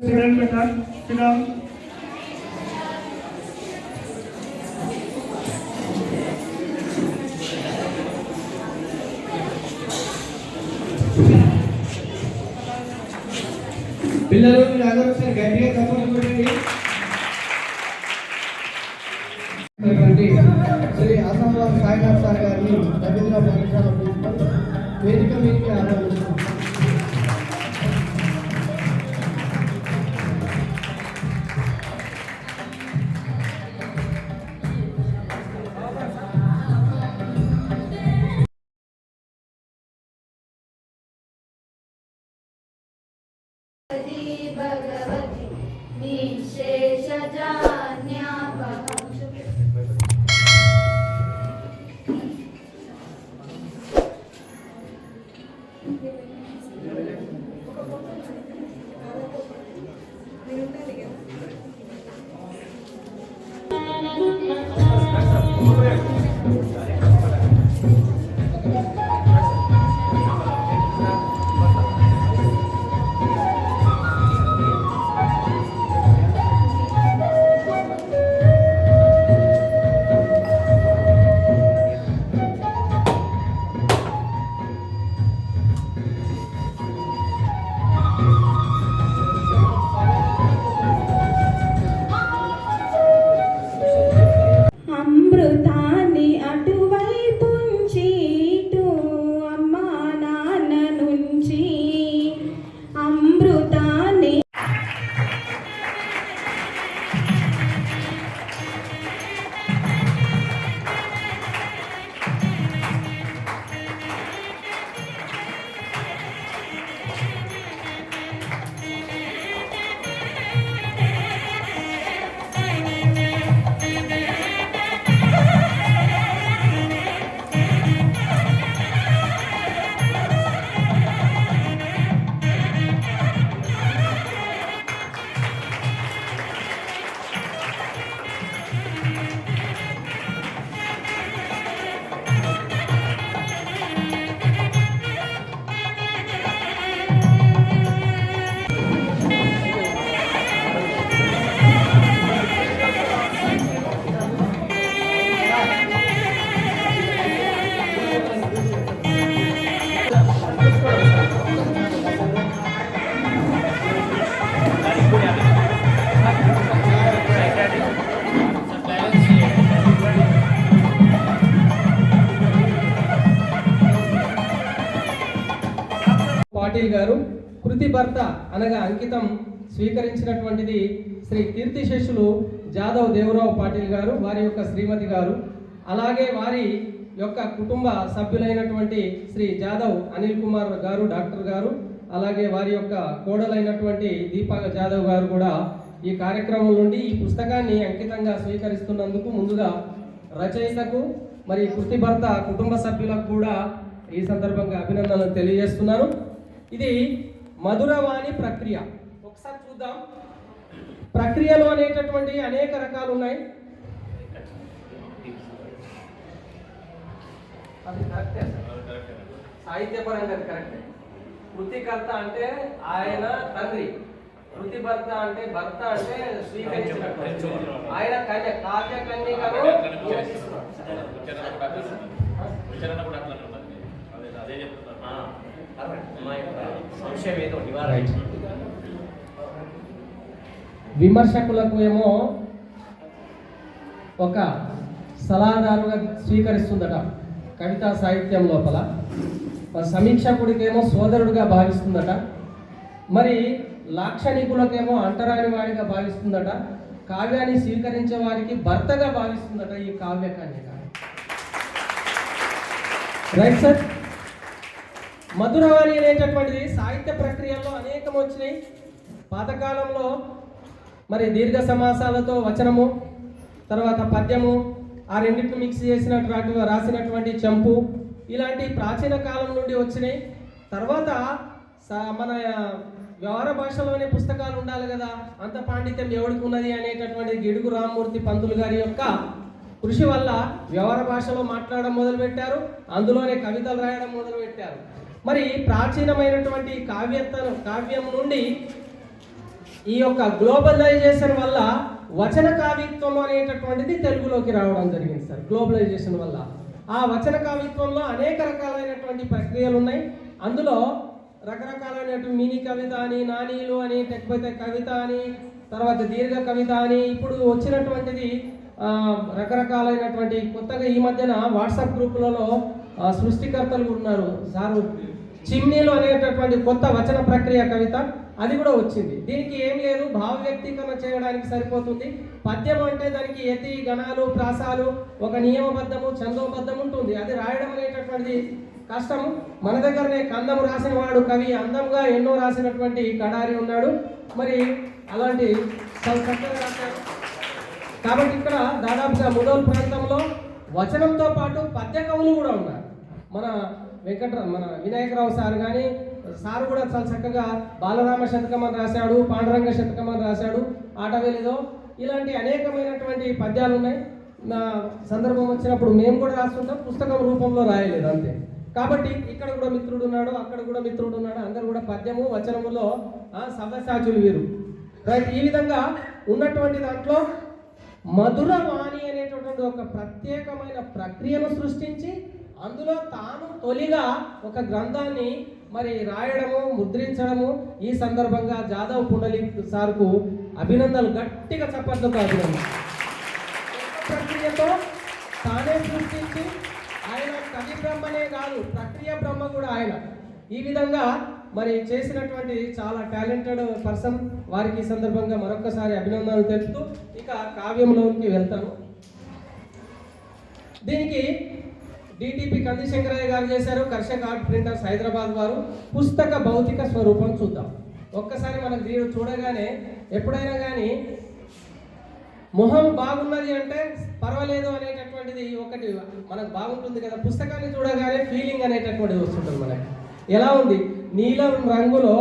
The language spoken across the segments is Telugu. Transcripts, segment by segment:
Sit better. Sit down. పిల్లలు మీరు అందరూ ఒకసారి గట్టిగా చప్పట్లు కొట్టండి ఉన్నటువంటి శ్రీ అసంరామ్ సాయినాథ్ సార్ గారిని రవీంద్ర పాఠశాల ప్రిన్సిపల్ వేదిక మీదకి down. స్వీకరించినటువంటిది శ్రీ కీర్తి శిష్యులు జాదవ్ దేవరావు పాటిల్ గారు వారి యొక్క శ్రీమతి గారు అలాగే వారి యొక్క కుటుంబ సభ్యులైనటువంటి శ్రీ జాదవ్ అనిల్ కుమార్ గారు డాక్టర్ గారు అలాగే వారి యొక్క కోడలైనటువంటి దీపా జాదవ్ గారు కూడా ఈ కార్యక్రమం నుండి ఈ పుస్తకాన్ని అంకితంగా స్వీకరిస్తున్నందుకు ముందుగా రచయితకు మరి కృతి భర్త కుటుంబ సభ్యులకు కూడా ఈ సందర్భంగా అభినందనలు తెలియజేస్తున్నాను. ఇది మధురవాణి ప్రక్రియ. ఒకసారి చూద్దాం. ప్రక్రియలు అనేటటువంటి అనేక రకాలు ఉన్నాయి. అది కరెక్టే. సాహిత్యపరంగా కరెక్టే కృతికర్త అంటే ఆయన తండ్రి. కృతి భర్త అంటే భర్త అంటే స్వీకరించినటువంటి ఆయన కన్య కావ్య కన్యకను సంశయం ఏదో నివారణ విమర్శకులకు ఏమో ఒక సలహాదారుగా స్వీకరిస్తుందట కవితా సాహిత్యం లోపల. సమీక్షకుడికేమో సోదరుడిగా భావిస్తుందట. మరి లాక్షణికులకేమో అంటరాని వాడిగా భావిస్తుందట. కావ్యాన్ని స్వీకరించే వారికి భర్తగా భావిస్తుందట ఈ కావ్య కన్యక రైట్ సార్ మధురవాణి అనేటటువంటిది సాహిత్య ప్రక్రియలో అనేకం వచ్చినాయి. పాతకాలంలో మరి దీర్ఘ సమాసాలతో వచనము తర్వాత పద్యము ఆ రెండింటిని మిక్స్ చేసినటువంటి రాసినటువంటి చంపు ఇలాంటి ప్రాచీన కాలం నుండి వచ్చినాయి. తర్వాత స- మన వ్యవహార భాషలోనే పుస్తకాలు ఉండాలి కదా అంత పాండిత్యం ఎవరికి ఉన్నది అనేటటువంటి గిడుగు రామ్మూర్తి పంతులు గారి యొక్క కృషి వల్ల వ్యవహార భాషలో మాట్లాడడం మొదలుపెట్టారు అందులోనే కవితలు రాయడం మొదలుపెట్టారు. మరి ప్రాచీనమైనటువంటి కావ్యత కావ్యం నుండి ఈ యొక్క గ్లోబలైజేషన్ వల్ల వచన కావిత్వం అనేటటువంటిది తెలుగులోకి రావడం జరిగింది సార్. గ్లోబలైజేషన్ వల్ల. ఆ వచన కావిత్వంలో అనేక రకాలైనటువంటి ప్రక్రియలు ఉన్నాయి. అందులో రకరకాలైనటువంటి మినీ కవిత అని నానీలు అని లేకపోతే కవిత అని తర్వాత దీర్ఘ కవిత అని ఇప్పుడు వచ్చినటువంటిది రకరకాలైనటువంటి కొత్తగా ఈ మధ్యన వాట్సాప్ గ్రూపులలో సృష్టికర్తలు ఉన్నారు. సారు చిమ్నీలు అనేటటువంటి కొత్త వచన ప్రక్రియ కవిత. అది కూడా వచ్చింది. దీనికి ఏం లేదు భావ వ్యక్తీకరణ చేయడానికి సరిపోతుంది. పద్యం అంటే దానికి యతి గణాలు ప్రాసాలు ఒక నియమబద్ధము చందోబద్ధం ఉంటుంది. అది రాయడం అనేటటువంటిది కష్టము. మన దగ్గరనే కందము రాసిన వాడు కవి అందంగా ఎన్నో రాసినటువంటి కడారి ఉన్నాడు. మరి అలాంటి కాబట్టి ఇక్కడ దాదాపుగా ముదోల్ ప్రాంతంలో వచనంతో పాటు పద్య కవులు కూడా ఉన్నారు. మన వెంకట మన వినాయకరావు సార్ కానీ సార్ కూడా చాలా చక్కగా బాలరామ శతకం అని రాశాడు పాండురంగ శతకం అని రాశాడు ఆటవేలిదో ఇలాంటి అనేకమైనటువంటి పద్యాలు ఉన్నాయి. నా సందర్భం వచ్చినప్పుడు మేము కూడా రాస్తుంటాం పుస్తకం రూపంలో రాయలేదు అంతే. కాబట్టి ఇక్కడ కూడా మిత్రుడు ఉన్నాడు అక్కడ కూడా మిత్రుడు ఉన్నాడు అందరు కూడా పద్యము వచనములో సవ్యసాచులు వీరు. రైట్ ఈ విధంగా ఉన్నటువంటి దాంట్లో మధుర వాణి అనేటటువంటి ఒక ప్రత్యేకమైన ప్రక్రియను సృష్టించి అందులో తాను తొలిగా ఒక గ్రంథాన్ని మరి రాయడము ముద్రించడము ఈ సందర్భంగా జాదవ్ పుండలి సార్కు అభినందనలు గట్టిగా చప్పట్లతో అభినందన ప్రక్రియతో తానే సృష్టించి ఆయన కవి బ్రహ్మనే కాదు ప్రక్రియ బ్రహ్మ కూడా ఆయన. ఈ విధంగా మరి చేసినటువంటి చాలా టాలెంటెడ్ పర్సన్ వారికి ఈ సందర్భంగా మరొకసారి అభినందనలు తెలుపుతూ ఇక కావ్యంలోకి వెళ్తాను. దీనికి డిటిపి కందిశంకరయ్య గారు చేశారు. కర్షక్ ఆర్ట్ ప్రింటర్స్ హైదరాబాద్ వారు. పుస్తక భౌతిక స్వరూపం చూద్దాం. ఒక్కసారి మనం దీని చూడగానే ఎప్పుడైనా కానీ మొహం బాగున్నది అంటే పర్వాలేదు అనేటటువంటిది ఒకటి మనకు బాగుంటుంది కదా. పుస్తకాన్ని చూడగానే ఫీలింగ్ అనేటటువంటిది వస్తుంటుంది మనకి. ఎలా ఉంది? నీలం రంగులో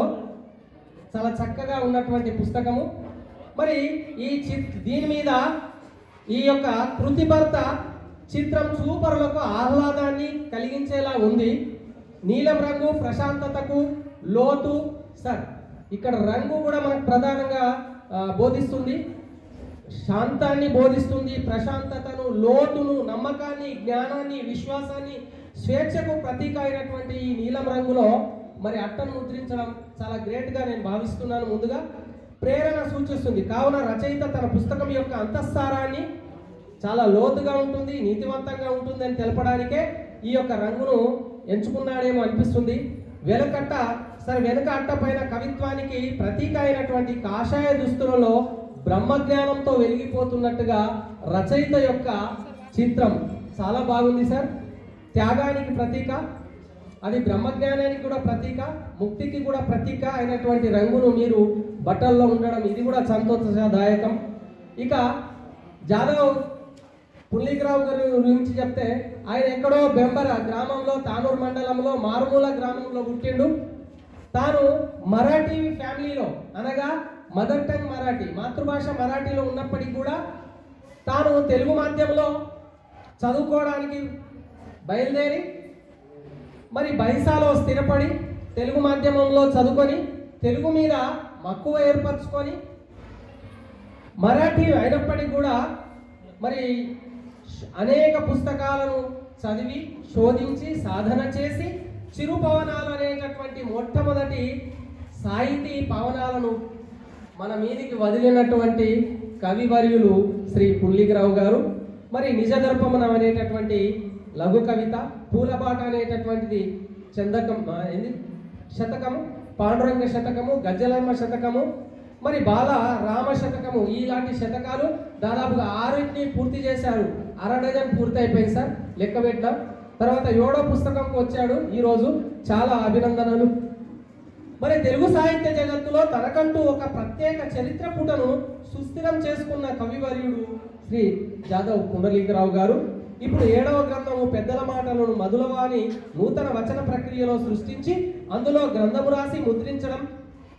చాలా చక్కగా ఉన్నటువంటి పుస్తకము. మరి ఈ చి దీని మీద ఈ యొక్క కృతిభర్త చిత్రం చూపరులకు ఆహ్లాదాన్ని కలిగించేలా ఉంది. నీలం రంగు ప్రశాంతతకు లోతు. సార్ ఇక్కడ రంగు కూడా మనకు ప్రధానంగా బోధిస్తుంది. శాంతాన్ని బోధిస్తుంది ప్రశాంతతను లోతును నమ్మకాన్ని జ్ఞానాన్ని విశ్వాసాన్ని స్వేచ్ఛకు ప్రతీక అయినటువంటి ఈ నీలం రంగులో మరి అట్టను ముద్రించడం చాలా గ్రేట్గా నేను భావిస్తున్నాను ముందుగా. ప్రేరణ సూచిస్తుంది. కావున రచయిత తన పుస్తకం యొక్క అంతఃసారాన్ని చాలా లోతుగా ఉంటుంది నీతివంతంగా ఉంటుంది అని తెలపడానికే ఈ యొక్క రంగును ఎంచుకున్నాడేమో అనిపిస్తుంది. వెనకట్ట సరే వెనుక అట్ట పైన కవిత్వానికి ప్రతీక అయినటువంటి కాషాయ దుస్తులలో బ్రహ్మజ్ఞానంతో వెలిగిపోతున్నట్టుగా రచయిత యొక్క చిత్రం. చాలా బాగుంది సార్. త్యాగానికి ప్రతీక అది బ్రహ్మజ్ఞానానికి కూడా ప్రతీక ముక్తికి కూడా ప్రతీక అయినటువంటి రంగును మీరు బట్టల్లో ఉండడం ఇది కూడా సంతోషదాయకం. ఇక జాదవ్ పుల్లికరావు గారి గురించి చెప్తే ఆయన ఎక్కడో బెంబర గ్రామంలో తానూరు మండలంలో మారుమూల గ్రామంలో పుట్టిండు. తాను మరాఠీ ఫ్యామిలీలో అనగా మదర్ టంగ్ మరాఠీ మాతృభాష మరాఠీలో ఉన్నప్పటికీ కూడా తాను తెలుగు మాధ్యమంలో చదువుకోవడానికి బయలుదేరి మరి బైసాలో స్థిరపడి తెలుగు మాధ్యమంలో చదువుకొని తెలుగు మీద మక్కువ ఏర్పరచుకొని మరాఠీ అయినప్పటికీ కూడా మరి అనేక పుస్తకాలను చదివి శోధించి సాధన చేసి చిరు పవనాలు అనేటటువంటి మొట్టమొదటి సాహితీ పవనాలను మన మీదికి వదిలినటువంటి కవివర్యులు శ్రీ పుల్లిగిరావు గారు. మరి నిజదర్పమనం అనేటటువంటి లఘు కవిత పూలబాట అనేటటువంటిది చందకం ఏంది? శతకము పాండురంగ శతకము గజ్జలమ్మ శతకము మరి బాల రామ శతకము ఇలాంటి శతకాలు దాదాపుగా ఆరింటిని పూర్తి చేశారు. అర డజన్ పూర్తయిపోయింది సార్ లెక్క పెట్టాం. తర్వాత ఏడో పుస్తకంకి వచ్చాడు ఈరోజు చాలా అభినందనలు. మరి తెలుగు సాహిత్య జగత్తులో తనకంటూ ఒక ప్రత్యేక చరిత్ర పుటను సుస్థిరం చేసుకున్న కవివర్యుడు శ్రీ జాదవ్ పుండలీకరావు గారు. ఇప్పుడు ఏడవ గ్రంథము పెద్దల మాటలను మధులవాణి నూతన వచన ప్రక్రియలో సృష్టించి అందులో గ్రంథము రాసి ముద్రించడం.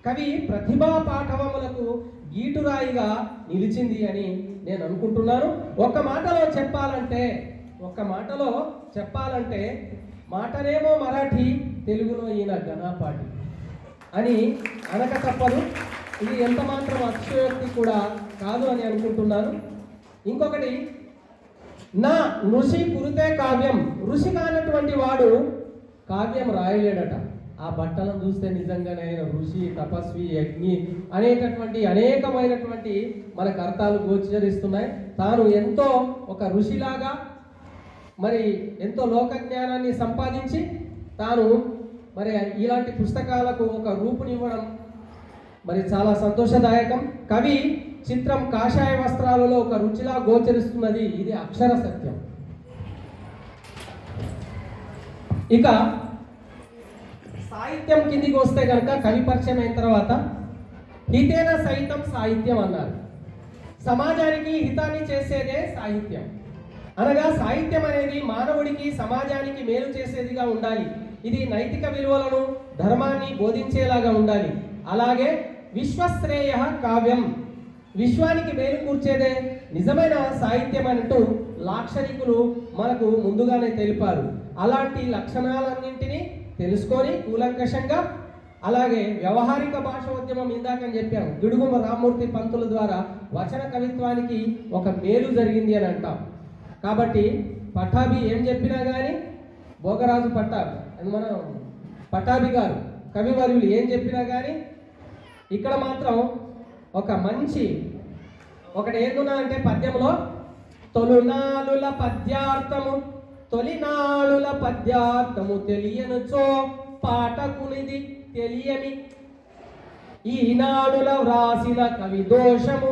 కవి ప్రతిభా పాఠవములకు ఈటురాయిగా నిలిచింది అని నేను అనుకుంటున్నాను. ఒక మాటలో చెప్పాలంటే ఒక మాటలో చెప్పాలంటే మాటనేమో మరాఠీ తెలుగులో ఈయన ఘనాపాటి అని అనక తప్పదు. ఇది ఎంత మాత్రం అతిశయోక్తి కూడా కాదు అని అనుకుంటున్నాను. ఇంకొకటి నా ఋషి కురితే కావ్యం. ఋషి కానటువంటి వాడు కావ్యం రాయలేడట. ఆ బట్టలను చూస్తే నిజంగానే ఆయన ఋషి తపస్వి యజ్ఞి అనేటటువంటి అనేకమైనటువంటి మనకు అర్థాలు గోచరిస్తున్నాయి. తాను ఎంతో ఒక ఋషిలాగా మరి ఎంతో లోక జ్ఞానాన్ని సంపాదించి తాను మరి ఇలాంటి పుస్తకాలకు ఒక రూపునివ్వడం మరి చాలా సంతోషదాయకం. కవి చిత్రం కాషాయ వస్త్రాలలో ఒక రుచిలా గోచరిస్తున్నది. ఇది అక్షర సత్యం. ఇక సాహిత్యం కిందికి వస్తే కనుక కవి పరిచయం అయిన తర్వాత హితేన సహితం సాహిత్యం అన్నారు. సమాజానికి హితాన్ని చేసేదే సాహిత్యం. అనగా సాహిత్యం అనేది మానవుడికి సమాజానికి మేలు చేసేదిగా ఉండాలి. ఇది నైతిక విలువలను ధర్మాన్ని బోధించేలాగా ఉండాలి. అలాగే విశ్వశ్రేయ కావ్యం. విశ్వానికి మేలు కూర్చేదే నిజమైన సాహిత్యం అంటూ లాక్షణికులు మనకు ముందుగానే తెలిపారు. అలాంటి లక్షణాలన్నింటినీ తెలుసుకొని కూలంకషంగా అలాగే వ్యవహారిక భాష ఉద్యమం ఇందాకని చెప్పాము గిడుగుమ రామ్మూర్తి పంతుల ద్వారా వచన కవిత్వానికి ఒక మేలు జరిగింది అని అంటాం. కాబట్టి పట్టాభి ఏం చెప్పినా కానీ భోగరాజు పట్టాభి అని మనం పట్టాభి గారు కవివర్యులు ఏం చెప్పినా కానీ ఇక్కడ మాత్రం ఒక మంచి ఒకటి ఏందున్నా అంటే పద్యంలో తొలునాలుల పద్యార్థము తొలినాళుల పద్యార్థము తెలియనుచో పాఠకునిది తెలియని. ఈనాడుల వ్రాసిన కవి దోషము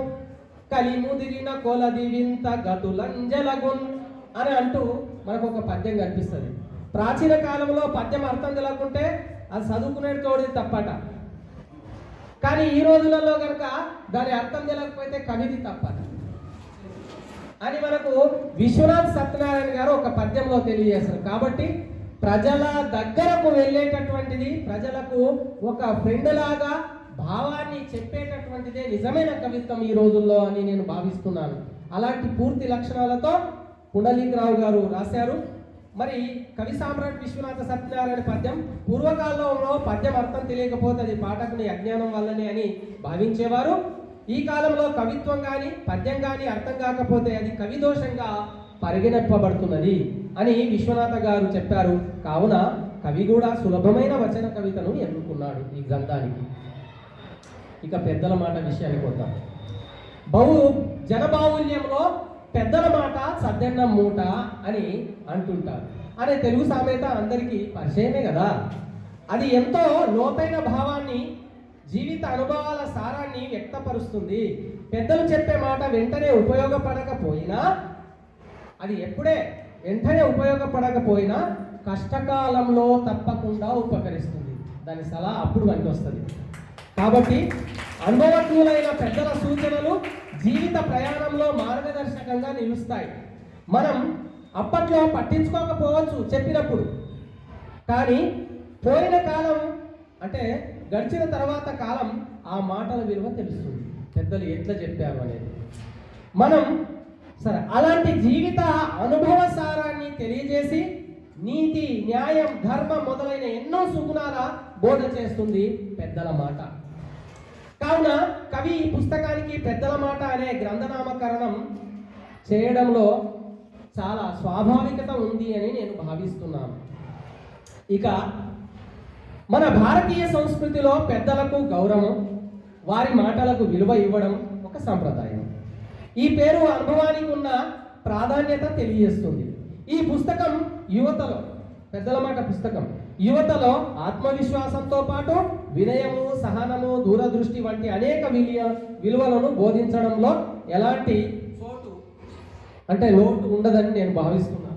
కలిముదిరిన కొలది వింత గతులంజలగున్ అని అంటూ మనకు ఒక పద్యం కనిపిస్తుంది. ప్రాచీన కాలంలో పద్యం అర్థం తెలకుంటే అది చదువుకునేటోడిది తప్పట. కానీ ఈ రోజులలో కనుక దాని అర్థం తెలకపోతే కవిది తప్పట. అని మనకు విశ్వనాథ్ సత్యనారాయణ గారు ఒక పద్యంలో తెలియజేస్తారు కాబట్టి ప్రజల దగ్గరకు వెళ్ళేటటువంటిది ప్రజలకు ఒక ఫ్రెండ్ లాగా భావాన్ని చెప్పేటటువంటిదే నిజమైన కవిత్వం ఈ రోజుల్లో అని నేను భావిస్తున్నాను. అలాంటి పూర్తి లక్షణాలతో పుండలీకరావు గారు రాశారు. మరి కవి సామ్రాట్ విశ్వనాథ సత్యనారాయణ పద్యం పూర్వకాలంలో పద్యం అర్థం తెలియకపోతే అది పాఠకుని అజ్ఞానం వల్లనే అని భావించేవారు. ఈ కాలంలో కవిత్వం కానీ పద్యం కానీ అర్థం కాకపోతే అది కవిదోషంగా పరిగణింపబడుతున్నది అని విశ్వనాథ గారు చెప్పారు. కావున కవి కూడా సులభమైన వచన కవితను ఎన్నుకున్నాడు ఈ గ్రంథానికి. ఇక పెద్దల మాట విషయానికి వద్దాం. బహు జనబాహుల్యంలో పెద్దల మాట సద్దెన్నం మూట అని అంటుంటారు. అనే తెలుగు సామెత అందరికీ పరిచయమే కదా. అది ఎంతో లోతైన భావాన్ని జీవిత అనుభవాల సారాన్ని వ్యక్తపరుస్తుంది. పెద్దలు చెప్పే మాట వెంటనే ఉపయోగపడకపోయినా అది ఎప్పుడే వెంటనే ఉపయోగపడకపోయినా కష్టకాలంలో తప్పకుండా ఉపకరిస్తుంది. దాని సలహా అప్పుడు మనకి వస్తుంది కాబట్టి అనుభవజ్ఞులైన పెద్దల సూచనలు జీవిత ప్రయాణంలో మార్గదర్శకంగా నిలుస్తాయి. మనం అప్పట్లో పట్టించుకోకపోవచ్చు చెప్పినప్పుడు. కానీ పోయిన కాలం అంటే గడిచిన తర్వాత కాలం ఆ మాటల విలువ తెలుస్తుంది. పెద్దలు ఎట్లా చెప్పారు అనేది. మనం సరే అలాంటి జీవిత అనుభవ సారాన్ని తెలియజేసి నీతి న్యాయం ధర్మం మొదలైన ఎన్నో సుగుణాల బోధ చేస్తుంది పెద్దల మాట. కావున కవి ఈ పుస్తకానికి పెద్దల మాట అనే గ్రంథనామకరణం చేయడంలో చాలా స్వాభావికత ఉంది అని నేను భావిస్తున్నాను. ఇక మన భారతీయ సంస్కృతిలో పెద్దలకు గౌరవం వారి మాటలకు విలువ ఇవ్వడం ఒక సంప్రదాయం. ఈ పేరు అనుభవానికి ఉన్న ప్రాధాన్యత తెలియజేస్తుంది. ఈ పుస్తకం యువతలో పెద్దల మాట పుస్తకం యువతలో ఆత్మవిశ్వాసంతో పాటు వినయము సహనము దూరదృష్టి వంటి అనేక విలువ విలువలను బోధించడంలో ఎలాంటి చోటు అంటే లోటు ఉండదని నేను భావిస్తున్నాను.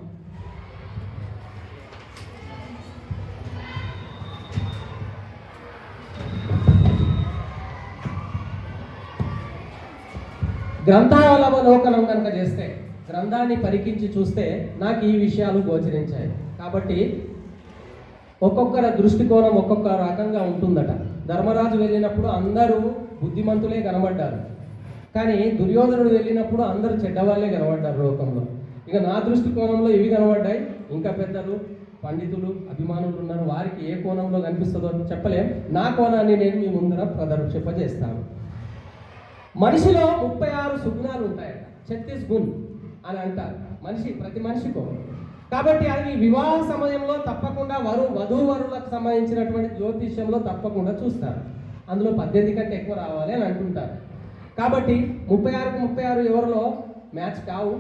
గ్రంథావలోకనం కనుక చేస్తే గ్రంథాన్ని పరికించి చూస్తే నాకు ఈ విషయాలు గోచరించాయి. కాబట్టి ఒక్కొక్కరి దృష్టికోణం ఒక్కొక్క రకంగా ఉంటుందట. ధర్మరాజు వెళ్ళినప్పుడు అందరూ బుద్ధిమంతులే కనబడ్డారు. కానీ దుర్యోధనుడు వెళ్ళినప్పుడు అందరూ చెడ్డవాళ్ళే కనబడ్డారు లోకంలో. ఇక నా దృష్టికోణంలో ఇవి కనబడ్డాయి. ఇంకా పెద్దలు పండితులు అభిమానులు ఉన్నారు. వారికి ఏ కోణంలో కనిపిస్తుందో చెప్పలేం. నా కోణాన్ని నేను మీ ముందర ప్రదర్శింపజేస్తాను. మనిషిలో ముప్పై ఆరు సుగుణాలు ఉంటాయట. ఛత్తీస్ గుణ్ అని అంటారు. మనిషి ప్రతి మనిషికో కాబట్టి అది వివాహ సమయంలో తప్పకుండా వరు వధూవరులకు సంబంధించినటువంటి జ్యోతిష్యంలో తప్పకుండా చూస్తారు. అందులో పద్దెనిమిది కంటే ఎక్కువ రావాలి అని అంటుంటారు. కాబట్టి ముప్పై ఆరుకు ముప్పై ఆరు ఎవరిలో మ్యాచ్ కావు.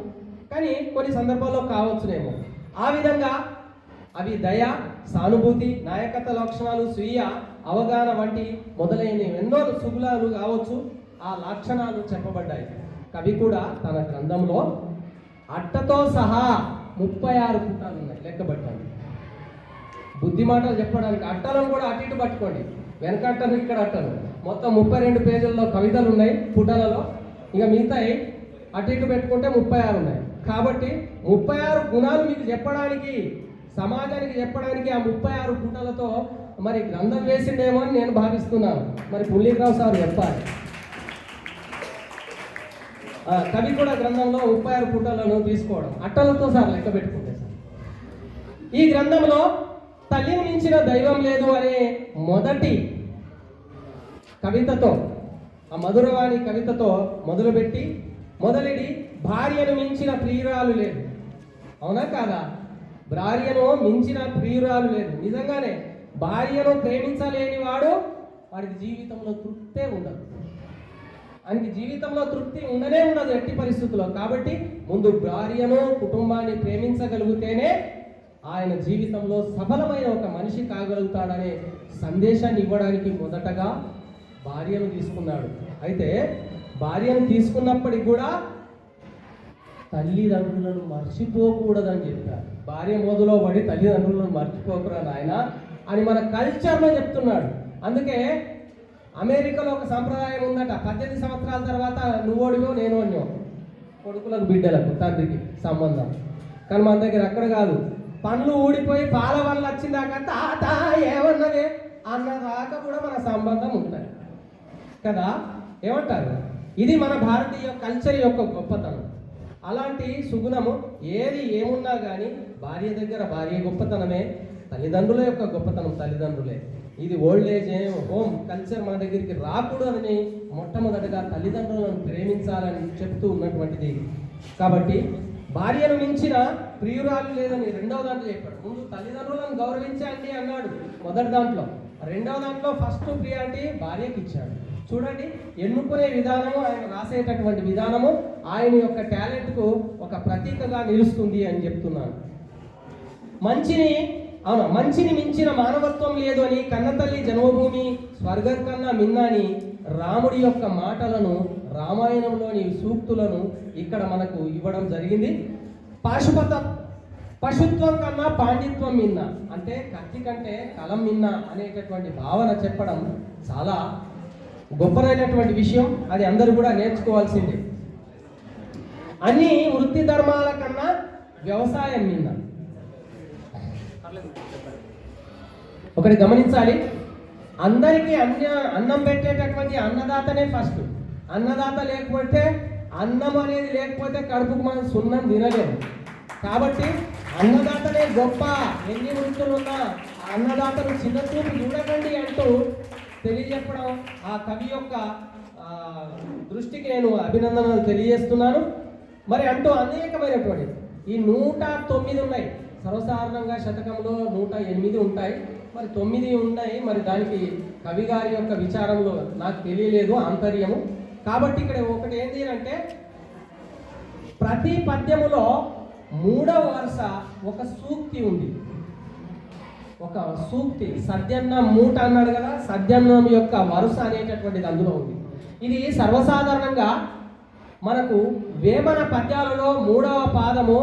కానీ కొన్ని సందర్భాల్లో కావచ్చునేమో. ఆ విధంగా అవి దయ సానుభూతి నాయకత్వ లక్షణాలు స్వీయ అవగాహన వంటి మొదలైన ఎన్నో సుగులాలు కావచ్చు. ఆ లక్షణాలు చెప్పబడ్డాయి. కవి కూడా తన గ్రంథంలో అట్టతో సహా ముప్పై ఆరు పుటాలు ఉన్నాయి లెక్కబట్టాలి బుద్ధి మాటలు చెప్పడానికి అట్టలను కూడా అటు ఇటు పట్టుకోండి. వెనక అట్టను ఇక్కడ అట్టను మొత్తం ముప్పై రెండు పేజీల్లో కవితలు ఉన్నాయి పుటలలో. ఇక మిగతాయి అటు ఇటు పెట్టుకుంటే ముప్పై ఆరు ఉన్నాయి. కాబట్టి ముప్పై ఆరు గుణాలు మీకు చెప్పడానికి సమాజానికి చెప్పడానికి ఆ ముప్పై ఆరు పుటలతో మరి గ్రంథం వేసిండేమో అని నేను భావిస్తున్నాను. మరి పుల్లీరావు సార్ చెప్పాలి. కవి కూడా గ్రంథంలో ముప్పై ఆరు పుటలను తీసుకోవడం. అట్టలతో సార్ లెక్క పెట్టుకుంటే సార్. ఈ గ్రంథంలో తల్లిని మించిన దైవం లేదు అనే మొదటి కవితతో ఆ మధురవాణి కవితతో మొదలుపెట్టి మొదలెడి భార్యను మించిన ప్రియురాలు లేదు. అవునా కాదా? భార్యను మించిన ప్రియురాలు లేదు. నిజంగానే భార్యను ప్రేమించలేని వాడు వాడికి జీవితంలో తృప్తే ఉండదు. ఆయనకి జీవితంలో తృప్తి ఉండనే ఉండదు ఎట్టి పరిస్థితుల్లో. కాబట్టి ముందు భార్యను కుటుంబాన్ని ప్రేమించగలిగితేనే ఆయన జీవితంలో సఫలమైన ఒక మనిషి కాగలుగుతాడనే సందేశాన్ని ఇవ్వడానికి మొదటగా భార్యను తీసుకున్నాడు. అయితే భార్యను తీసుకున్నప్పటికి కూడా తల్లిదండ్రులను మర్చిపోకూడదని చెప్పారు. భార్య మోదులో పడి తల్లిదండ్రులను మర్చిపోకురా నాయన అని మన కల్చర్లో చెప్తున్నాడు. అందుకే అమెరికాలో ఒక సంప్రదాయం ఉందట. పద్దెనిమిది సంవత్సరాల తర్వాత నువ్వోడివో నేను అన్యో కొడుకులకు బిడ్డలకు తండ్రికి సంబంధం. కానీ మన దగ్గర అక్కడ కాదు. పండ్లు ఊడిపోయి పాల వల్ల వచ్చిందాక తాత ఏమన్నదే? అన్నదాకా కూడా మన సంబంధం ఉంటుంది. కదా? ఏమంటారు? ఇది మన భారతీయ కల్చర్ యొక్క గొప్పతనం. అలాంటి సుగుణము ఏది ఏమున్నా కానీ భార్య దగ్గర భార్య గొప్పతనమే. తల్లిదండ్రుల యొక్క గొప్పతనం తల్లిదండ్రులే. ఇది ఓల్డ్ ఏజ్ హోమ్ కల్చర్ మన దగ్గరికి రాకూడదని మొట్టమొదటిగా తల్లిదండ్రులను ప్రేమించాలని చెప్తూ ఉన్నటువంటిది. కాబట్టి భార్యను మించిన ప్రియురాలు లేదని రెండవ దాంట్లో చెప్పాడు. ముందు తల్లిదండ్రులను గౌరవించండి అన్నాడు మొదటి దాంట్లో. రెండవ దాంట్లో ఫస్ట్ ప్రియారిటీ భార్యకి ఇచ్చాడు. చూడండి ఎన్నుకునే విధానము ఆయన రాసేటటువంటి విధానము ఆయన యొక్క టాలెంట్కు ఒక ప్రతీకగా నిలుస్తుంది అని చెప్తున్నాను. మంచిని అవును? మంచిని మించిన మానవత్వం లేదు అని కన్నతల్లి జన్మభూమి స్వర్గం కన్నా మిన్నాని రాముడి యొక్క మాటలను రామాయణంలోని సూక్తులను ఇక్కడ మనకు ఇవ్వడం జరిగింది. పాశుపత పశుత్వం కన్నా పాండిత్వం మిన్న అంటే కత్తి కంటే కలం మిన్న అనేటటువంటి భావన చెప్పడం చాలా గొప్పదైనటువంటి విషయం. అది అందరూ కూడా నేర్చుకోవాల్సిందే. అన్ని వృత్తి ధర్మాల కన్నా వ్యవసాయం మిన్న. ఒకటి గమనించాలి. అందరికీ అన్య అన్నం పెట్టేటటువంటి అన్నదాతనే ఫస్ట్ అన్నదాత లేకపోతే అన్నం అనేది లేకపోతే కడుపుకు మనం సున్నం తినలేము. కాబట్టి అన్నదాతనే గొప్ప. ఎన్ని వృత్తులు ఉన్నా ఆ అన్నదాతను చిన్న చూపు చూడకండి అంటూ తెలియజెప్పడం ఆ కవి యొక్క దృష్టికి నేను అభినందనలు తెలియజేస్తున్నాను. మరి అంటూ అనేకమైనటువంటి ఈ నూట తొమ్మిది ఉన్నాయి. సర్వసాధారణంగా శతకంలో నూట ఎనిమిది ఉంటాయి. మరి తొమ్మిది ఉన్నాయి. మరి దానికి కవి గారి యొక్క విచారంలో నాకు తెలియలేదు ఆంతర్యము. కాబట్టి ఇక్కడ ఒకటి ఏంటి అంటే ప్రతి పద్యములో మూడవ వరుస ఒక సూక్తి ఉంది. ఒక సూక్తి సద్యన్నం మూట అన్నాడు కదా సద్యన్నం యొక్క వరుస అనేటటువంటిది అందులో ఉంది. ఇది సర్వసాధారణంగా మనకు వేమన పద్యాలలో మూడవ పాదము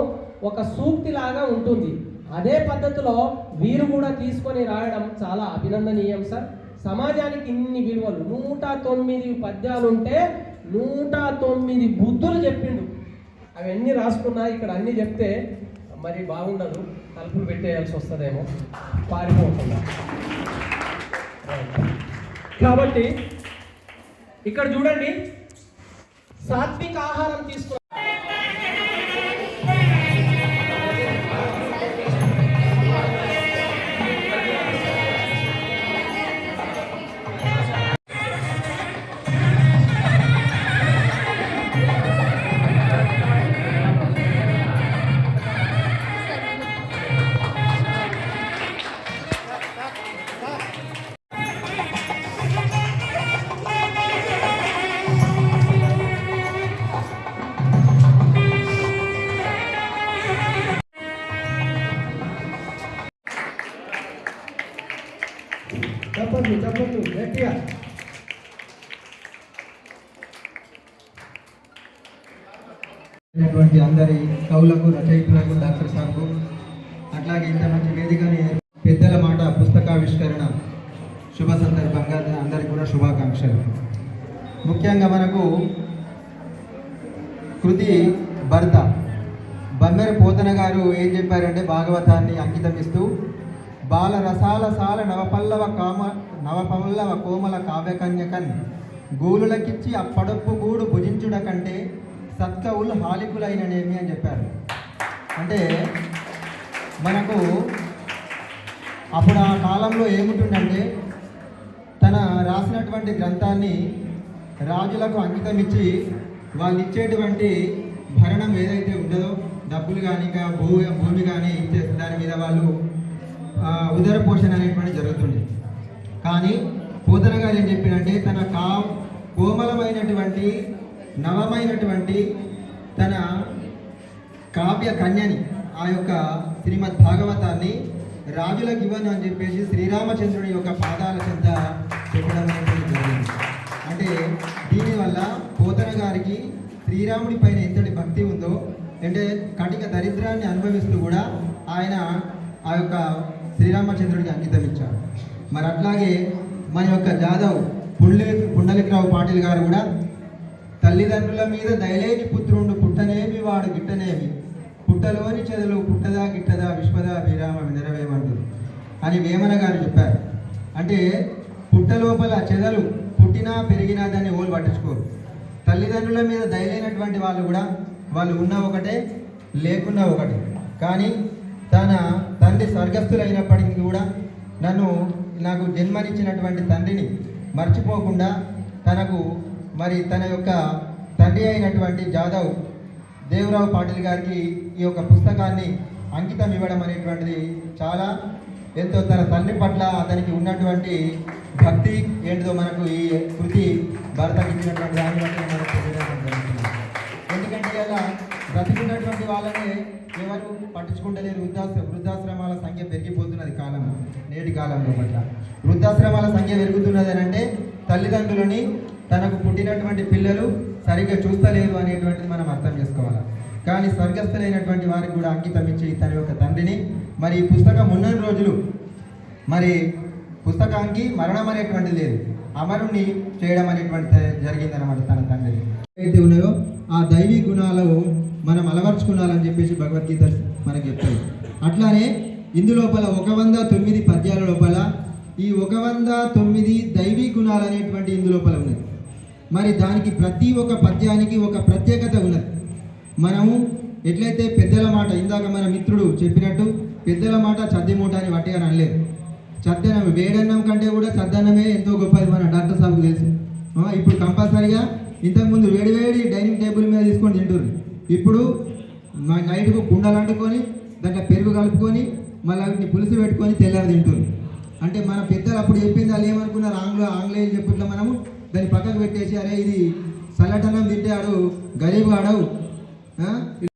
ఒక సూక్తి లాగా ఉంటుంది. అదే పద్ధతిలో వీరు కూడా తీసుకొని రాయడం చాలా అభినందనీయం సార్. సమాజానికి ఇన్ని విలువలు. నూట తొమ్మిది పద్యాలు ఉంటే నూట తొమ్మిది బుద్ధులు చెప్పిండు. అవన్నీ రాసుకున్నా ఇక్కడ అన్నీ చెప్తే మరి బాగుండదు. తలుపులు పెట్టేయాల్సి వస్తుందేమో. పారిపోకుండా. కాబట్టి ఇక్కడ చూడండి సాత్విక ఆహారం తీసుకున్న అందరి కవులకు రచయితలకు డాక్టర్ సార్కు అట్లాగే ఇంత మంచి వేదికని పెద్దల మాట పుస్తకావిష్కరణ శుభ సందర్భంగా అందరికి కూడా శుభాకాంక్షలు. ముఖ్యంగా మనకు కృతి భర్త బమ్మెర పోతన గారు ఏం చెప్పారంటే భాగవతాన్ని అంకితం ఇస్తూ బాల రసాల సాల నవపల్లవ కామ నవపల్లవ కోమల కావ్యకన్యకన్ గూలులకిచ్చి అప్పడప్పు గూడు భుజించుడ కంటే సత్కవులు హాలికులైననేమి అని చెప్పారు. అంటే మనకు అప్పుడు ఆ కాలంలో ఏముంటుందంటే తన రాసినటువంటి గ్రంథాన్ని రాజులకు అంకితం ఇచ్చి వాళ్ళు ఇచ్చేటువంటి భరణం ఏదైతే ఉండదో డబ్బులు కానీ ఇంకా భూ భూమి కానీ ఇచ్చే దాని మీద వాళ్ళు ఉదర పోషణ అనేటువంటి జరుగుతుంది. కానీ పోతన గారు ఏం చెప్పినంటే తన కా కోమలమైనటువంటి నవమైనటువంటి తన కావ్య కన్యని ఆ యొక్క శ్రీమద్ భాగవతాన్ని రాజులకు ఇవ్వను అని చెప్పేసి శ్రీరామచంద్రుడి యొక్క పాదాల చెంత చెప్పడం జరిగింది. అంటే దీనివల్ల పోతన గారికి శ్రీరాముడి పైన ఎంతటి భక్తి ఉందో అంటే కటిక దరిద్రాన్ని అనుభవిస్తూ కూడా ఆయన ఆ యొక్క శ్రీరామచంద్రుడికి అంకితం ఇచ్చారు. మరి అట్లాగే మన యొక్క జాదవ్ పుండలి పుండలికరావు పాటిల్ గారు కూడా తల్లిదండ్రుల మీద దయలేని పుత్రుండు పుట్టనేమి వాడు గిట్టనేమి? పుట్టలోని చెదలు పుట్టదా గిట్టదా విశ్వదా విరామ వినరవేమంటారు అని వేమన గారు చెప్పారు. అంటే పుట్ట లోపల చెదలు పుట్టినా పెరిగినా దాన్ని ఓలు పట్టించుకోరు. తల్లిదండ్రుల మీద దయలేనటువంటి వాళ్ళు కూడా వాళ్ళు ఉన్న ఒకటే లేకున్నా ఒకటే. కానీ తన తండ్రి స్వర్గస్థులైనప్పటికీ కూడా నన్ను నాకు జన్మనిచ్చినటువంటి తండ్రిని మర్చిపోకుండా తనకు మరి తన యొక్క తండ్రి అయినటువంటి జాదవ్ దేవరావు పాటిల్ గారికి ఈ యొక్క పుస్తకాన్ని అంకితం ఇవ్వడం అనేటువంటిది చాలా ఎంతో తన తండ్రి పట్ల అతనికి ఉన్నటువంటి భక్తి ఏంటిదో మనకు ఈ కృతి భరతకి ఇచ్చినటువంటి దాన్ని బట్టి మనకు జరుగుతుంది. ఎందుకంటే ఇలా బ్రతికున్నటువంటి వాళ్ళనే ఎవరు పట్టించుకుంటలేరు వృద్ధాశ్ర వృద్ధాశ్రమాల సంఖ్య పెరిగిపోతున్నది కాలం నేటి కాలంలో పట్ల వృద్ధాశ్రమాల సంఖ్య పెరుగుతున్నది అంటే తల్లిదండ్రులని తనకు పుట్టినటువంటి పిల్లలు సరిగ్గా చూస్తలేదు అనేటువంటిది మనం అర్థం చేసుకోవాలి? కానీ స్వర్గస్థులైనటువంటి వారికి కూడా అంకితం ఇచ్చి తన యొక్క తండ్రిని మరి ఈ పుస్తకం ఉన్న రోజులు మరి పుస్తకానికి మరణం అనేటువంటిది లేదు. అమరుణ్ణి చేయడం అనేటువంటి జరిగిందనమాట తన తండ్రి. ఏదైతే ఉన్నాయో ఆ దైవీ గుణాలు మనం అలవర్చుకున్నాలని చెప్పేసి భగవద్గీత మనకి చెప్తాయి అట్లానే ఇందు లోపల ఒక వంద తొమ్మిది పద్యాల లోపల ఈ ఒక వంద తొమ్మిది దైవీ గుణాలు అనేటువంటి ఇందు లోపల ఉన్నది మరి దానికి ప్రతి ఒక్క పద్యానికి ఒక ప్రత్యేకత ఉన్నది. మనము ఎట్లయితే పెద్దల మాట ఇందాక మన మిత్రుడు చెప్పినట్టు పెద్దల మాట చద్ది మూట అని అనలేదు. చద్దనం వేడన్నం కంటే కూడా చద్దన్నమే ఎంతో గొప్పది మన డాక్టర్ సాబ్కు తెలుసు. ఇప్పుడు కంపల్సరిగా ఇంతకుముందు వేడి వేడి డైనింగ్ టేబుల్ మీద తీసుకొని తింటుర్రు. ఇప్పుడు నైట్కు కుండలు అంటుకొని దాంట్లో పెరుగు కలుపుకొని మళ్ళీ వాటిని పులుసు పెట్టుకొని తెల్లారి తింటుర్రు. అంటే మన పెద్దలు అప్పుడు చెప్పింది వాళ్ళు ఏమనుకున్నారు? ఆంగ్ల ఆంగ్లేయులు చెప్పుట్లా మనము దాన్ని పక్కకు పెట్టేసి అరే ఇది చల్లటనం తింటే ఆడు గరీబ్ ఆడవు